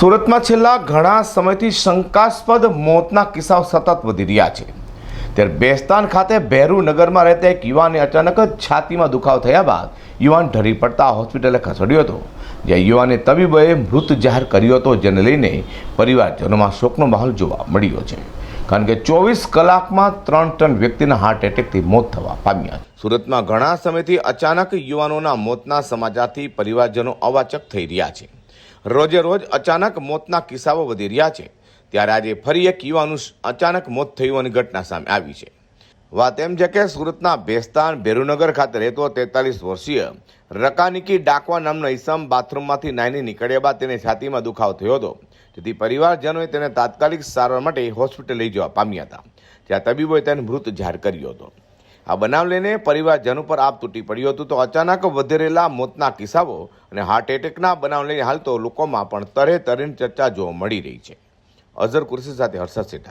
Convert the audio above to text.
સુરતમાં છેલ્લા ઘણા સમયથી શંકાસ્પદ મોતના કિસ્સાઓ સતત વધી રહ્યા છે. ત્યારે બેસ્તાન ખાતે ભેરુ નગરમાં રહેતા એક યુવાનને અચાનક જ છાતીમાં દુખાવ થયા બાદ યુવાન ઢરી પડતા હોસ્પિટલે ખસેડ્યો હતો. જ્યાં યુવાને તબીબોએ મૃત જાહેર કર્યો હતો, જેને લઈને પરિવારજનોમાં શોકનો માહોલ જોવા મળ્યો છે. કારણ કે ચોવીસ કલાકમાં ત્રણ ત્રણ વ્યક્તિના હાર્ટ એટેકથી મોત થવા પામ્યા સુરતમાં ઘણા સમયથી અચાનક યુવાનોના મોતના સમાચારથી પરિવારજનો અવાચક થઈ રહ્યા છે. રોજે રોજ અચાનક મોતના કિસ્સાઓ વધી રહ્યા છે. ત્યારે આજે ફરી એક યુવાનું અચાનક મોત થયું હોવાની ઘટના સામે આવી છે. વાત એમ છે કે સુરતના ભેસ્તાન ભેરુનગર ખાતે રહેતો તેતાલીસ વર્ષીય રકાનિકી ડાકવા નામનો ઈસમ બાથરૂમમાંથી નાઈને નીકળ્યા બાદ તેને છાતીમાં દુખાવો થયો હતો. જેથી પરિવારજનોએ તેને તાત્કાલિક સારવાર માટે હોસ્પિટલ લઈ જવા પામ્યા હતા. જ્યાં તબીબોએ તેને મૃત જાહેર કર્યો હતો. આ બનાવ લઈને પરિવારજનો પર આપ તૂટી પડ્યું હતું તો અચાનક વધેરેલા મોતના કિસ્સાઓ અને હાર્ટ એટેકના બનાવ લઈને હાલ તો લોકોમાં પણ તરે તરેની ચર્ચા જોવા મળી રહી છે. અઝર કુરશી સાથે હર્ષદ સેઠા.